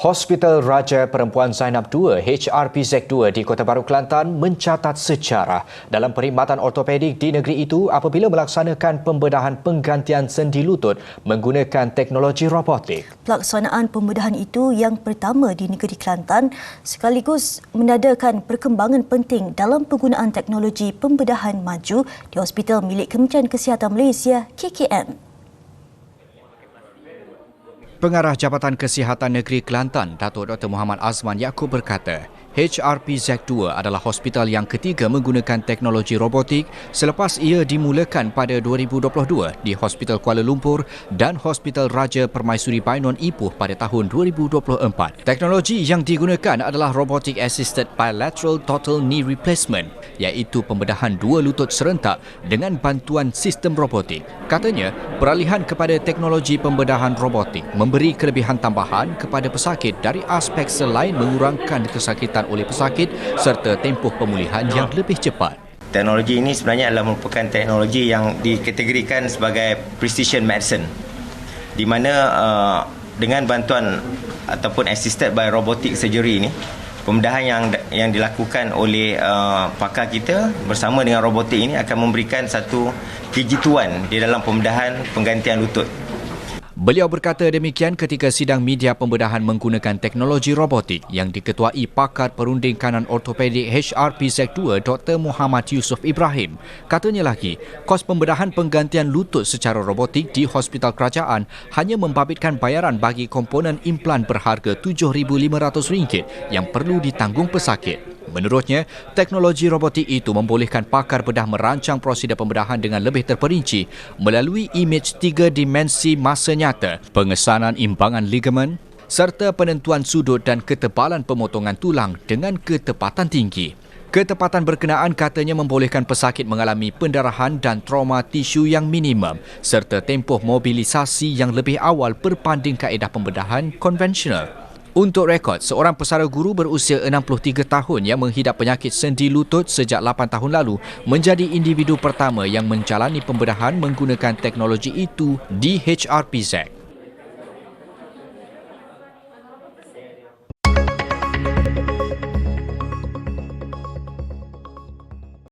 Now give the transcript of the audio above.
Hospital Raja Perempuan Zainab II HRPZ2 di Kota Baru Kelantan mencatat sejarah dalam perkhidmatan ortopedik di negeri itu apabila melaksanakan pembedahan penggantian sendi lutut menggunakan teknologi robotik. Pelaksanaan pembedahan itu yang pertama di negeri Kelantan sekaligus menadakan perkembangan penting dalam penggunaan teknologi pembedahan maju di hospital milik Kementerian Kesihatan Malaysia KKM. Pengarah Jabatan Kesihatan Negeri Kelantan, Datuk Dr. Muhammad Azman Yaakob berkata, HRPZ2 adalah hospital yang ketiga menggunakan teknologi robotik selepas ia dimulakan pada 2022 di Hospital Kuala Lumpur dan Hospital Raja Permaisuri Bainon Ipoh pada tahun 2024. Teknologi yang digunakan adalah Robotic Assisted Bilateral Total Knee Replacement iaitu pembedahan dua lutut serentak dengan bantuan sistem robotik. Katanya, peralihan kepada teknologi pembedahan robotik memberi kelebihan tambahan kepada pesakit dari aspek selain mengurangkan kesakitan dirasakan oleh pesakit serta tempoh pemulihan yang lebih cepat. Teknologi ini sebenarnya adalah merupakan teknologi yang dikategorikan sebagai precision medicine di mana uh, dengan bantuan ataupun assisted by robotic surgery ini pembedahan yang yang dilakukan oleh uh, pakar kita bersama dengan robotik ini akan memberikan satu kejituan di dalam pembedahan penggantian lutut Beliau berkata demikian ketika sidang media pembedahan menggunakan teknologi robotik yang diketuai pakar perunding kanan ortopedik HRPZ2 Dr. Muhammad Yusof Ibrahim. Katanya lagi, kos pembedahan penggantian lutut secara robotik di hospital kerajaan hanya membabitkan bayaran bagi komponen implan berharga RM7,500 yang perlu ditanggung pesakit. Menurutnya, teknologi robotik itu membolehkan pakar bedah merancang prosedur pembedahan dengan lebih terperinci melalui imej tiga dimensi masa nyata, pengesanan imbangan ligamen serta penentuan sudut dan ketebalan pemotongan tulang dengan ketepatan tinggi. Ketepatan berkenaan katanya membolehkan pesakit mengalami pendarahan dan trauma tisu yang minimum serta tempoh mobilisasi yang lebih awal berbanding kaedah pembedahan konvensional. Untuk rekod, seorang pesara guru berusia 63 tahun yang menghidap penyakit sendi lutut sejak 8 tahun lalu menjadi individu pertama yang menjalani pembedahan menggunakan teknologi itu di HRPZ.